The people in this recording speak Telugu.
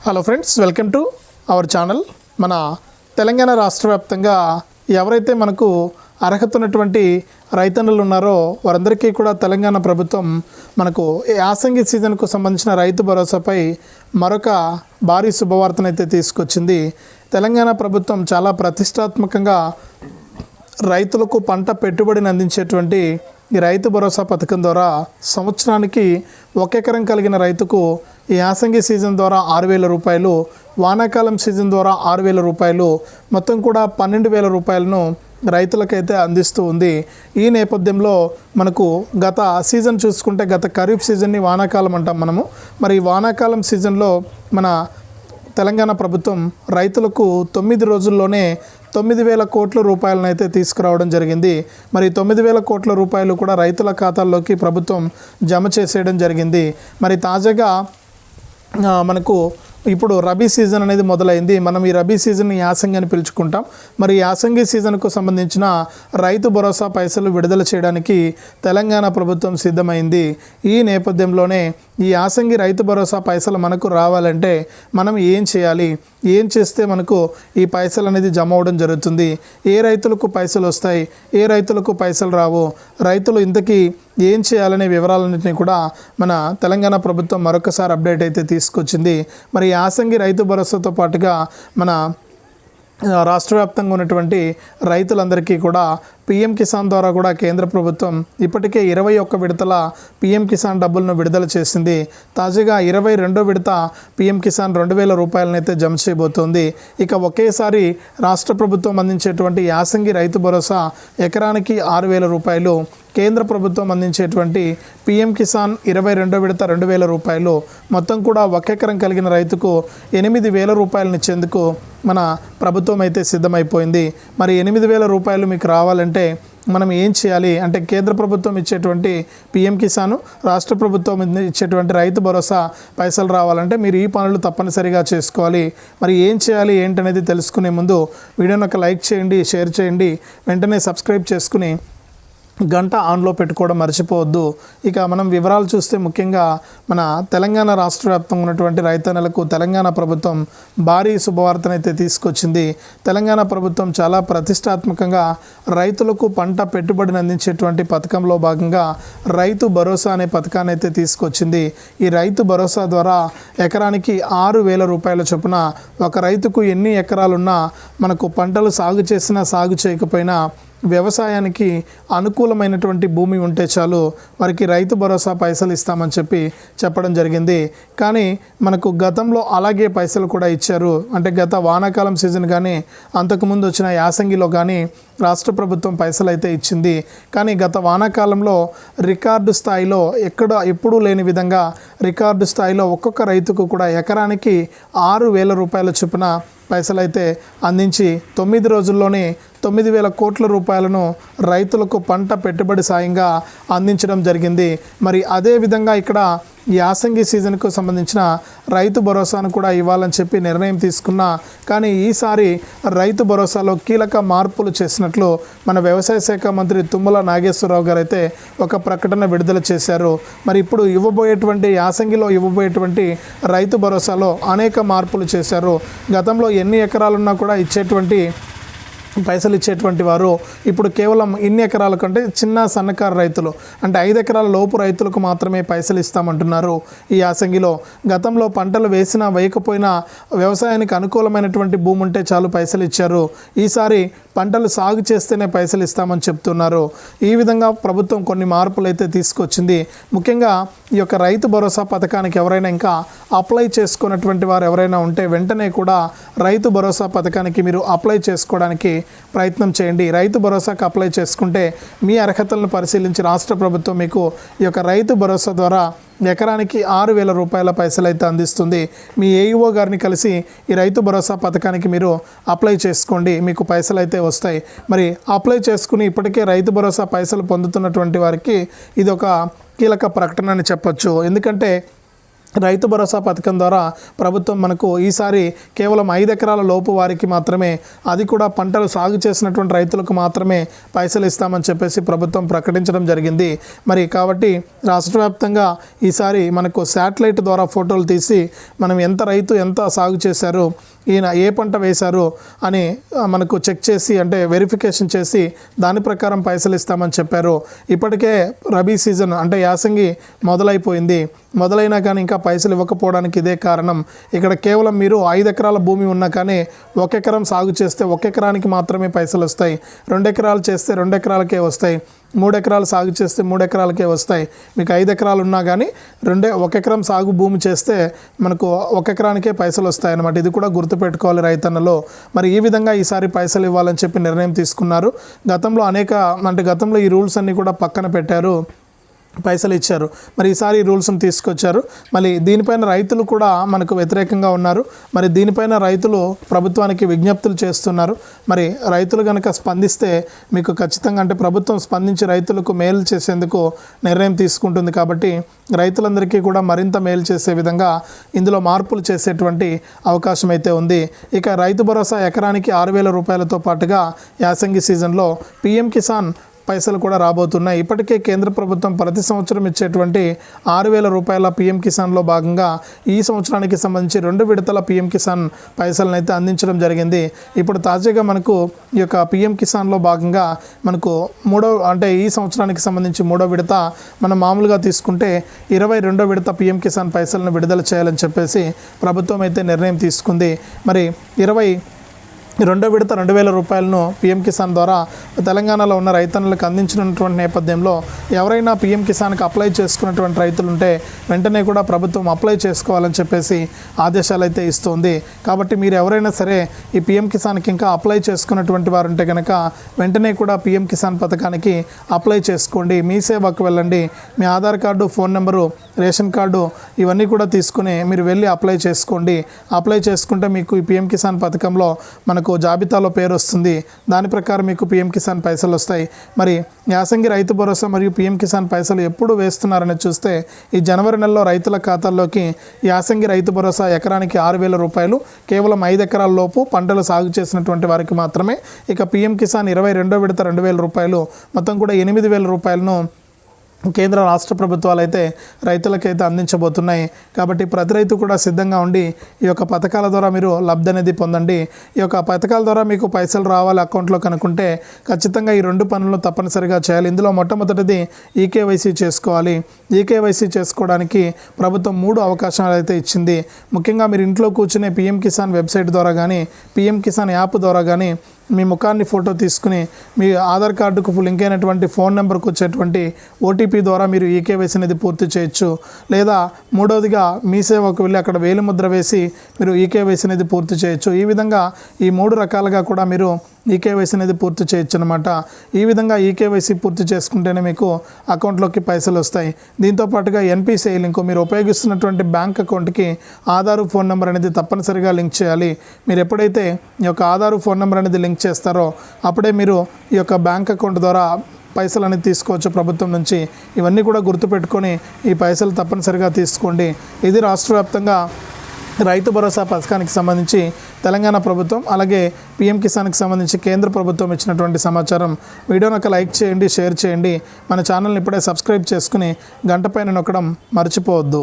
Hello friends welcome to our channel మన తెలంగాణ రాష్ట్ర వ్యాప్తంగా ఎవరైతే మనకు అర్హత ఉన్నటువంటి రైతన్నులు ఉన్నారో వారందరికీ కూడా తెలంగాణ ప్రభుత్వం మనకు యాసంగి సీజన్కు సంబంధించిన రైతు భరోసాపై మరొక భారీ శుభవార్తనైతే తీసుకొచ్చింది. తెలంగాణ ప్రభుత్వం చాలా ప్రతిష్టాత్మకంగా రైతులకు పంట పెట్టుబడిని అందించేటువంటి ఈ రైతు భరోసా పథకం ద్వారా సంవత్సరానికి ఒక ఎకరం కలిగిన రైతుకు ఈ యాసంగి సీజన్ ద్వారా ఆరు వేల రూపాయలు వానాకాలం సీజన్ ద్వారా ఆరు వేల రూపాయలు మొత్తం కూడా పన్నెండు వేల రూపాయలను రైతులకైతే అందిస్తూ ఉంది. ఈ నేపథ్యంలో మనకు గత సీజన్ చూసుకుంటే గత ఖరీఫ్ సీజన్ని వానాకాలం అంటాం మనము. మరి వానాకాలం సీజన్లో మన తెలంగాణ ప్రభుత్వం రైతులకు తొమ్మిది రోజుల్లోనే తొమ్మిది వేల కోట్ల రూపాయలను అయితే తీసుకురావడం జరిగింది. మరి తొమ్మిది వేల కోట్ల రూపాయలు కూడా రైతుల ఖాతాల్లోకి ప్రభుత్వం జమ చేసేయడం జరిగింది. మరి తాజాగా మనకు ఇప్పుడు రబీ సీజన్ అనేది మొదలైంది. మనం ఈ రబీ సీజన్ యాసంగి అని పిలుచుకుంటాం. మరి యాసంగి సీజన్కు సంబంధించిన రైతు భరోసా పైసలు విడుదల చేయడానికి తెలంగాణ ప్రభుత్వం సిద్ధమైంది. ఈ నేపథ్యంలోనే ఈ యాసంగి రైతు భరోసా పైసలు మనకు రావాలంటే మనం ఏం చేయాలి? ఏం చేస్తే మనకు ఈ పైసలు అనేది జమ అవ్వడం జరుగుతుంది? ఏ రైతులకు పైసలు వస్తాయి? ఏ రైతులకు పైసలు రావు? రైతులు ఇంతకీ ఏం చేయాలనే వివరాలన్నింటినీ కూడా మన తెలంగాణ ప్రభుత్వం మరొకసారి అప్డేట్ అయితే తీసుకొచ్చింది. మరి యాసంగి రైతు భరోసాతో పాటుగా మన రాష్ట్ర వ్యాప్తంగా ఉన్నటువంటి రైతులందరికీ కూడా పీఎం కిసాన్ ద్వారా కూడా కేంద్ర ప్రభుత్వం ఇప్పటికే ఇరవై ఒక్క విడతల పీఎం కిసాన్ డబ్బులను విడుదల చేసింది. తాజాగా ఇరవై రెండో విడత పీఎం కిసాన్ రెండు వేల రూపాయలనైతే జమ చేయబోతోంది. ఇక ఒకేసారి రాష్ట్ర ప్రభుత్వం అందించేటువంటి యాసంగి రైతు భరోసా ఎకరానికి ఆరు వేల రూపాయలు కేంద్ర ప్రభుత్వం అందించేటువంటి పీఎం కిసాన్ ఇరవై రెండో విడత రెండు వేల రూపాయలు. మొత్తం కూడా ఒక ఎకరం కలిగిన రైతుకు ఎనిమిది వేల రూపాయలను ఇచ్చేందుకు మన ప్రభుత్వం అయితే సిద్ధమైపోయింది. మరి ఎనిమిది వేల రూపాయలు మీకు రావాలంటే మనం ఏం చేయాలి? అంటే కేంద్ర ప్రభుత్వం ఇచ్చేటువంటి పిఎం కిసాను రాష్ట్ర ప్రభుత్వం ఇచ్చేటువంటి రైతు భరోసా పైసలు రావాలంటే మీరు ఈ పనులు తప్పనిసరిగా చేసుకోవాలి. మరి ఏం చేయాలి? ఏంటనేది తెలుసుకునే ముందు వీడియోని ఒక లైక్ చేయండి షేర్ చేయండి. వెంటనే సబ్స్క్రైబ్ చేసుకుని గంట ఆన్లో పెట్టుకోవడం మర్చిపోవద్దు. ఇక మనం వివరాలు చూస్తే ముఖ్యంగా మన తెలంగాణ రాష్ట్ర వ్యాప్తంగా ఉన్నటువంటి రైతన్నలకు తెలంగాణ ప్రభుత్వం భారీ శుభవార్తనైతే తీసుకొచ్చింది. తెలంగాణ ప్రభుత్వం చాలా ప్రతిష్టాత్మకంగా రైతులకు పంట పెట్టుబడిని అందించేటువంటి పథకంలో భాగంగా రైతు భరోసా అనే పథకాన్ని అయితే తీసుకొచ్చింది. ఈ రైతు భరోసా ద్వారా ఎకరానికి ఆరు వేల రూపాయల చొప్పున ఒక రైతుకు ఎన్ని ఎకరాలున్నా మనకు పంటలు సాగు చేసినా సాగు చేయకపోయినా వ్యవసాయానికి అనుకూలమైనటువంటి భూమి ఉంటే చాలు వారికి రైతు భరోసా పైసలు ఇస్తామని చెప్పి చెప్పడం జరిగింది. కానీ మనకు గతంలో అలాగే పైసలు కూడా ఇచ్చారు. అంటే గత వానాకాలం సీజన్ కానీ అంతకుముందు వచ్చిన యాసంగిలో కానీ రాష్ట్ర ప్రభుత్వం పైసలు అయితే ఇచ్చింది. కానీ గత వానాకాలంలో రికార్డు స్థాయిలో ఎక్కడ ఎప్పుడూ లేని విధంగా రికార్డు స్థాయిలో ఒక్కొక్క రైతుకు కూడా ఎకరానికి ఆరు వేల రూపాయల చొప్పున పైసలు అయితే అందించి తొమ్మిది రోజుల్లోనే తొమ్మిది వేల కోట్ల రూపాయలను రైతులకు పంట పెట్టుబడి సాయంగా అందించడం జరిగింది. మరి అదే విధంగా ఇక్కడ యాసంగి సీజన్కు సంబంధించిన రైతు భరోసాను కూడా ఇవ్వాలని చెప్పి నిర్ణయం తీసుకున్నా. కానీ ఈసారి రైతు భరోసాలో కీలక మార్పులు చేసినట్లు మన వ్యవసాయ శాఖ మంత్రి తుమ్మల నాగేశ్వరరావు గారు అయితే ఒక ప్రకటన విడుదల చేశారు. మరి ఇప్పుడు ఇవ్వబోయేటువంటి యాసంగిలో ఇవ్వబోయేటువంటి రైతు భరోసాలో అనేక మార్పులు చేశారు. గతంలో ఎన్ని ఎకరాలున్నా కూడా ఇచ్చేటువంటి పైసలు ఇచ్చేటువంటి వారు ఇప్పుడు కేవలం ఇన్ని ఎకరాల కంటే చిన్న సన్నకారు రైతులు అంటే ఐదు ఎకరాల లోపు రైతులకు మాత్రమే పైసలు ఇస్తామంటున్నారు. ఈ యాసంగిలో గతంలో పంటలు వేసినా వేయకపోయినా వ్యవసాయానికి అనుకూలమైనటువంటి భూమి ఉంటే చాలు పైసలు ఇచ్చారు. ఈసారి పంటలు సాగు చేస్తేనే పైసలు ఇస్తామని చెప్తున్నారు. ఈ విధంగా ప్రభుత్వం కొన్ని మార్పులు అయితే తీసుకొచ్చింది. ముఖ్యంగా ఈ యొక్క రైతు భరోసా పథకానికి ఎవరైనా ఇంకా అప్లై చేసుకున్నటువంటి వారు ఎవరైనా ఉంటే వెంటనే కూడా రైతు భరోసా పథకానికి మీరు అప్లై చేసుకోవడానికి ప్రయత్నం చేయండి. రైతు భరోసాకు అప్లై చేసుకుంటే మీ అర్హతలను పరిశీలించి రాష్ట్ర ప్రభుత్వం మీకు ఈ యొక్క రైతు భరోసా ద్వారా ఎకరానికి ఆరు వేల రూపాయల పైసలు అయితే అందిస్తుంది. మీ ఏఈఓ గారిని కలిసి ఈ రైతు భరోసా పథకానికి మీరు అప్లై చేసుకోండి. మీకు పైసలు అయితే వస్తాయి. మరి అప్లై చేసుకుని ఇప్పటికే రైతు భరోసా పైసలు పొందుతున్నటువంటి వారికి ఇది ఒక కీలక ప్రకటన అని చెప్పొచ్చు. ఎందుకంటే రైతు భరోసా పథకం ద్వారా ప్రభుత్వం మనకు ఈసారి కేవలం ఐదు ఎకరాల లోపు వారికి మాత్రమే అది కూడా పంటలు సాగు చేసినటువంటి రైతులకు మాత్రమే పైసలు ఇస్తామని చెప్పేసి ప్రభుత్వం ప్రకటించడం జరిగింది. మరి కాబట్టి రాష్ట్ర వ్యాప్తంగా ఈసారి మనకు శాటిలైట్ ద్వారా ఫోటోలు తీసి మనం ఎంత రైతు ఎంత సాగు చేశారు ఈయన ఏ పంట వేశారు అని మనకు చెక్ చేసి అంటే వెరిఫికేషన్ చేసి దాని ప్రకారం పైసలు ఇస్తామని చెప్పారు. ఇప్పటికే రబీ సీజన్ అంటే యాసంగి మొదలైపోయింది. మొదలైనా కానీ ఇంకా పైసలు ఇవ్వకపోవడానికి ఇదే కారణం. ఇక్కడ కేవలం మీరు ఐదు ఎకరాల భూమి ఉన్నా కానీ ఒక ఎకరం సాగు చేస్తే ఒక ఎకరానికి మాత్రమే పైసలు వస్తాయి. రెండు ఎకరాలు చేస్తే రెండు ఎకరాలకే వస్తాయి. మూడు ఎకరాలు సాగు చేస్తే మూడు ఎకరాలకే వస్తాయి. మీకు ఐదు ఎకరాలు ఉన్నా కానీ రెండే ఒక ఎకరం సాగు భూమి చేస్తే మనకు ఒక ఎకరానికే పైసలు వస్తాయి అన్నమాట ఇది కూడా గుర్తుపెట్టుకోవాలి రైతన్నలో. మరి ఈ విధంగా ఈసారి పైసలు ఇవ్వాలని చెప్పి నిర్ణయం తీసుకున్నారు. గతంలో అనేక అంటే గతంలో ఈ రూల్స్ అన్నీ కూడా పక్కన పెట్టారు. పైసలు ఇచ్చారు. మరి ఈసారి రూల్స్ని తీసుకొచ్చారు. మళ్ళీ దీనిపైన రైతులు కూడా మనకు వ్యతిరేకంగా ఉన్నారు. మరి దీనిపైన రైతులు ప్రభుత్వానికి విజ్ఞప్తులు చేస్తున్నారు. మరి రైతులు కనుక స్పందిస్తే మీకు ఖచ్చితంగా అంటే ప్రభుత్వం స్పందించి రైతులకు మేలు చేసేందుకు నిర్ణయం తీసుకుంటుంది కాబట్టి రైతులందరికీ కూడా మరింత మేలు చేసే విధంగా ఇందులో మార్పులు చేసేటువంటి అవకాశం అయితే ఉంది. ఇక రైతు భరోసా ఎకరానికి ఆరు వేల రూపాయలతో పాటుగా యాసంగి సీజన్లో పీఎం కిసాన్ పైసలు కూడా రాబోతున్నాయి. ఇప్పటికే కేంద్ర ప్రభుత్వం ప్రతి సంవత్సరం ఇచ్చేటువంటి ఆరు వేల రూపాయల పీఎం కిసాన్లో భాగంగా ఈ సంవత్సరానికి సంబంధించి రెండు విడతల పీఎం కిసాన్ పైసలను అయితే అందించడం జరిగింది. ఇప్పుడు తాజాగా మనకు ఈ యొక్క పీఎం కిసాన్లో భాగంగా మనకు మూడో అంటే ఈ సంవత్సరానికి సంబంధించి మూడో విడత మనం మామూలుగా తీసుకుంటే ఇరవై రెండో విడత పీఎం కిసాన్ పైసలను విడుదల చేయాలని చెప్పేసి ప్రభుత్వం అయితే నిర్ణయం తీసుకుంది. మరి ఇరవై రెండో విడత రెండు వేల రూపాయలను పీఎం కిసాన్ ద్వారా తెలంగాణలో ఉన్న రైతన్నులకు అందించినటువంటి నేపథ్యంలో ఎవరైనా పీఎం కిసాన్కి అప్లై చేసుకున్నటువంటి రైతులు ఉంటే వెంటనే కూడా ప్రభుత్వం అప్లై చేసుకోవాలని చెప్పేసి ఆదేశాలు అయితే ఇస్తుంది. కాబట్టి మీరు ఎవరైనా సరే ఈ పీఎం కిసాన్కి ఇంకా అప్లై చేసుకున్నటువంటి వారు ఉంటే కనుక వెంటనే కూడా పీఎం కిసాన్ పథకానికి అప్లై చేసుకోండి. మీ సేవకు వెళ్ళండి. మీ Aadhaar card phone number ration card ఇవన్నీ కూడా తీసుకుని మీరు వెళ్ళి అప్లై చేసుకోండి. అప్లై చేసుకుంటే మీకు ఈ పిఎం కిసాన్ పథకంలో మనకు జాబితాలో పేరు వస్తుంది. దాని ప్రకారం మీకు పిఎం కిసాన్ పైసలు వస్తాయి. మరి యాసంగి రైతు భరోసా మరియు పిఎం కిసాన్ పైసలు ఎప్పుడు వేస్తున్నారని చూస్తే ఈ జనవరి నెలలో రైతుల ఖాతాల్లోకి యాసంగి రైతు భరోసా ఎకరానికి ఆరు వేల రూపాయలు కేవలం ఐదు ఎకరాల లోపు పంటలు సాగు చేసినటువంటి వారికి మాత్రమే. ఇక పిఎం కిసాన్ ఇరవై రెండో విడత రెండు వేల రూపాయలు మొత్తం కూడా ఎనిమిది వేల రూపాయలను కేంద్ర రాష్ట్ర ప్రభుత్వాలు అయితే రైతులకైతే అందించబోతున్నాయి. కాబట్టి ప్రతి రైతు కూడా సిద్ధంగా ఉండి ఈ యొక్క పథకాల ద్వారా మీరు లబ్ధి అనేది పొందండి. ఈ యొక్క పథకాల ద్వారా మీకు పైసలు రావాలి అకౌంట్లో కనుక్కుంటే ఖచ్చితంగా ఈ రెండు పనులను తప్పనిసరిగా చేయాలి. ఇందులో మొట్టమొదటిది ఈకేవైసీ చేసుకోవాలి. ఈకేవైసీ చేసుకోవడానికి ప్రభుత్వం మూడు అవకాశాలు అయితే ఇచ్చింది. ముఖ్యంగా మీరు ఇంట్లో కూర్చునే పిఎం కిసాన్ వెబ్సైట్ ద్వారా కానీ పిఎం కిసాన్ యాప్ ద్వారా కానీ మీ ముఖాన్ని ఫోటో తీసుకుని మీ ఆధార్ కార్డుకు లింక్ అయినటువంటి ఫోన్ నెంబర్కు వచ్చేటువంటి ఓటీపీ ద్వారా మీరు ఈకేవైసీ అనేది పూర్తి చేయొచ్చు. లేదా మూడవదిగా మీ సేవకు వెళ్ళి అక్కడ వేలిముద్ర వేసి మీరు ఈకేవైసీ అనేది పూర్తి చేయొచ్చు. ఈ విధంగా ఈ మూడు రకాలుగా కూడా మీరు ఈకేవైసీ అనేది పూర్తి చేయొచ్చు అనమాట ఈ విధంగా ఈకేవైసీ పూర్తి చేసుకుంటేనే మీకు అకౌంట్లోకి పైసలు వస్తాయి. దీంతో పాటుగా ఎన్పిసిఐ లింక్ మీరు ఉపయోగిస్తున్నటువంటి బ్యాంక్ అకౌంట్కి ఆధారు ఫోన్ నెంబర్ అనేది తప్పనిసరిగా లింక్ చేయాలి. మీరు ఎప్పుడైతే ఈ యొక్క ఆధారు ఫోన్ నెంబర్ అనేది లింక్ చేస్తారో అప్పుడే మీరు ఈ యొక్క బ్యాంక్ అకౌంట్ ద్వారా పైసలు అనేది తీసుకోవచ్చు ప్రభుత్వం నుంచి. ఇవన్నీ కూడా గుర్తుపెట్టుకొని ఈ పైసలు తప్పనిసరిగా తీసుకోండి. ఇది రాష్ట్ర వ్యాప్తంగా రైతు భరోసా పథకానికి సంబంధించి తెలంగాణ ప్రభుత్వం అలాగే పిఎం కిసాన్కి సంబంధించి కేంద్ర ప్రభుత్వం ఇచ్చినటువంటి సమాచారం. వీడియోను ఒక లైక్ చేయండి షేర్ చేయండి. మన ఛానల్ని ఇప్పుడే సబ్స్క్రైబ్ చేసుకుని గంట పైన నొక్కడం మర్చిపోవద్దు.